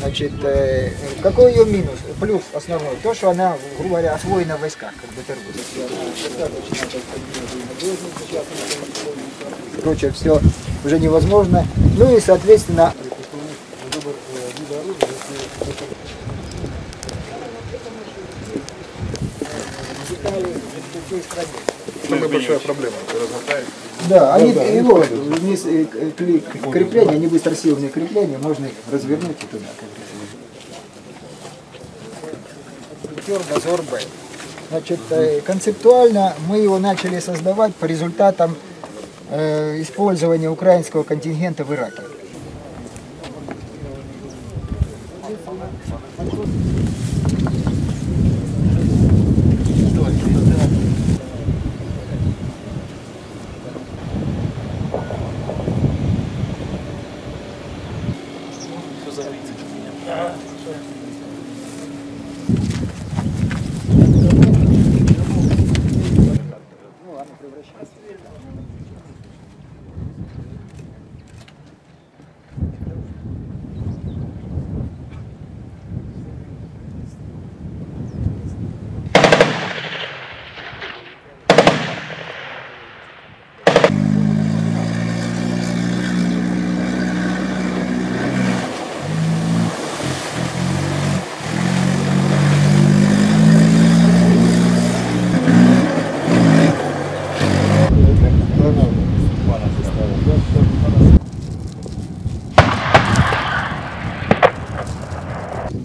Значит, э, какой ее минус? Плюс основной, то, что она, грубо говоря, освоена в войсках, как бы Короче, все уже невозможно. Ну и, соответственно, Самая большая проблема. Да, они его вниз э, к- кли- крепления, они быстросиловые крепления, можно их развернуть и туда. Тер дозор Б. Значит, э, концептуально мы его начали создавать по результатам э, использования украинского контингента в Ираке. Exatamente.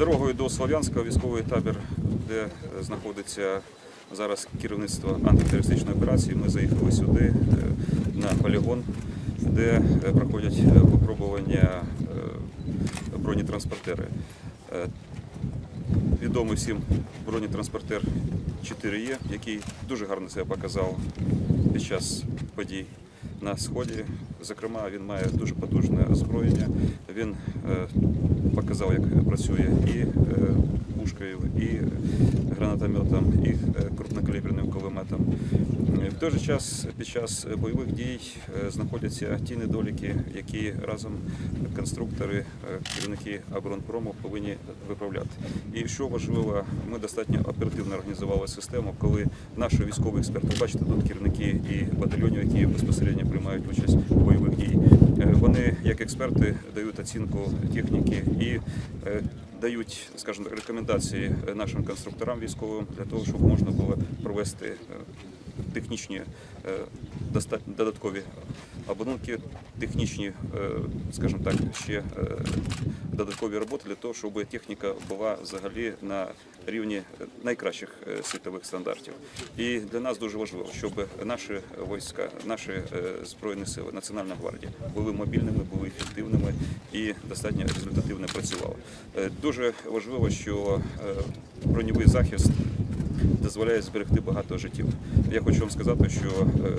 Дорогою до Слов'янська військовий табір, де е, знаходиться зараз керівництво антитерористичної операції. Ми заїхали сюди е, на полігон, де е, проходять випробування бронетранспортери. Відомий всім бронетранспортер 4Е, який дуже гарно себе показав під час подій на сході. Зокрема, він має дуже потужне озброєння. Він е, показав, як працює і е, пушкою, і гранатометом, і е, той же час під час бойових дій е, знаходяться ті недоліки, які разом конструктори, е, керівники оборонпрому повинні виправляти. І що важливо, ми достатньо оперативно організували систему, коли наші військові експерти, бачите, тут керівники і батальйонів, які безпосередньо приймають участь у бойових дій. Е, Вони, як експерти, дають оцінку техніки і е, дають, скажімо, рекомендації е, нашим конструкторам військовим для того, щоб можна було провести е, технічні е, додаткові обладунки, технічні, е, скажімо так, ще е, додаткові роботи для того, щоб техніка була взагалі на рівні найкращих світових стандартів. І для нас дуже важливо, щоб наші війська, наші збройні сили, Національна гвардія були мобільними, були ефективними і достатньо результативно працювали. Дуже важливо, що броньовий захист дозволяє зберегти багато життів. Я хочу вам сказати, що е,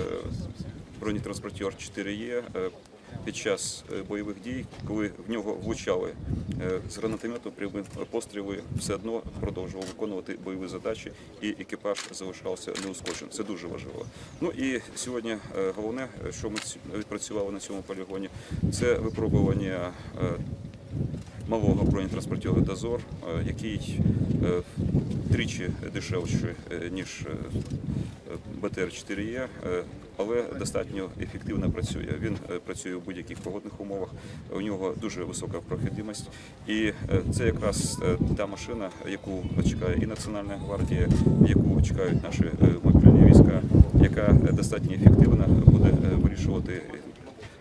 бронетранспортер 4Е е, під час е, бойових дій, коли в нього влучали е, з гранатомету прямі постріли, все одно продовжував виконувати бойові задачі, і екіпаж залишався неушкодженим. Це дуже важливо. Ну і сьогодні головне, що ми відпрацювали на цьому полігоні, це випробування. Малого бронетранспортера «Дозор», е, який е, втричі дешевший, е, ніж е, БТР-4Е, е, але достатньо ефективно працює. Він працює у будь-яких погодних умовах, у нього дуже висока проходимость. І це якраз та машина, яку чекає і Національна гвардія, яку чекають наші мобільні війська, яка достатньо ефективно буде вирішувати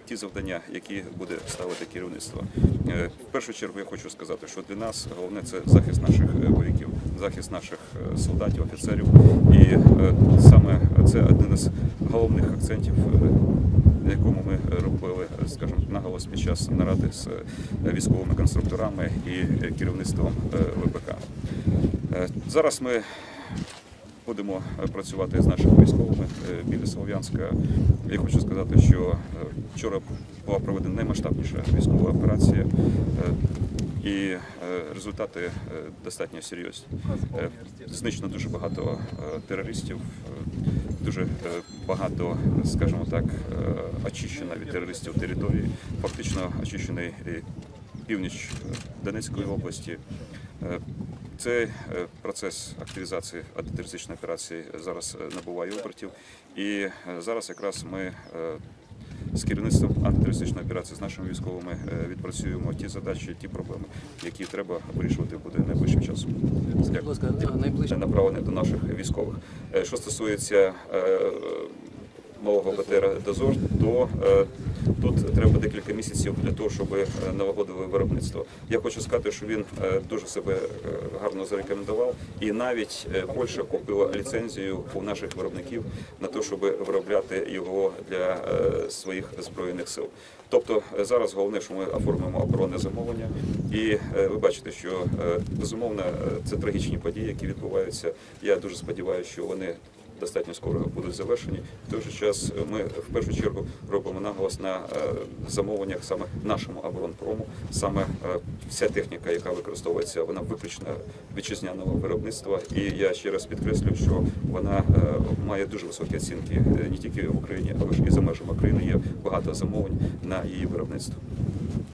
ті завдання, які буде ставити керівництво. Е, В першу чергу я хочу сказати, що для нас головне це захист наших е, вояків, захист наших е, солдатів, офіцерів. І саме це один із головних акцентів, на якому ми робили, скажімо, наголос під час наради з військовими конструкторами і керівництвом ВПК. Зараз ми будемо е, працювати з нашими військовими е, біля Слов'янська. Я хочу сказати, що е, вчора була проведена наймасштабніша військова операція. І результати достатньо серйозні. Знищено дуже багато терористів, дуже багато, скажімо так, очищено від терористів території. Фактично очищений північ Донецької області. Е, Цей е, процес активізації антитерористичної операції зараз е, набуває обертів, і е, зараз якраз ми е, з керівництвом антитерористичної операції з нашими військовими е, відпрацюємо ті задачі, ті проблеми, які треба вирішувати буде найближчим часом. Найближче направлене до наших військових. Е, Що стосується е, малого БТР Дозор, то е, тут треба декілька місяців для того, щоб е, налагодили виробництво. Я хочу сказати, що він е, дуже себе е, гарно зарекомендував, і навіть Польща купила ліцензію у наших виробників на те, щоб виробляти його для своїх збройних сил. Тобто зараз головне, що ми оформимо оборонне замовлення, і ви бачите, що безумовно це трагічні події, які відбуваються. Я дуже сподіваюся, що вони достатньо скоро будуть завершені. В той же час е, ми в першу чергу робимо наголос на е, замовленнях саме нашому оборонпрому. Саме е, вся техніка, яка використовується, вона виключно вітчизняного виробництва. І я ще раз підкреслю, що вона е, має дуже високі оцінки е, не тільки в Україні, але ж і за межами країни є багато замовлень на її виробництво.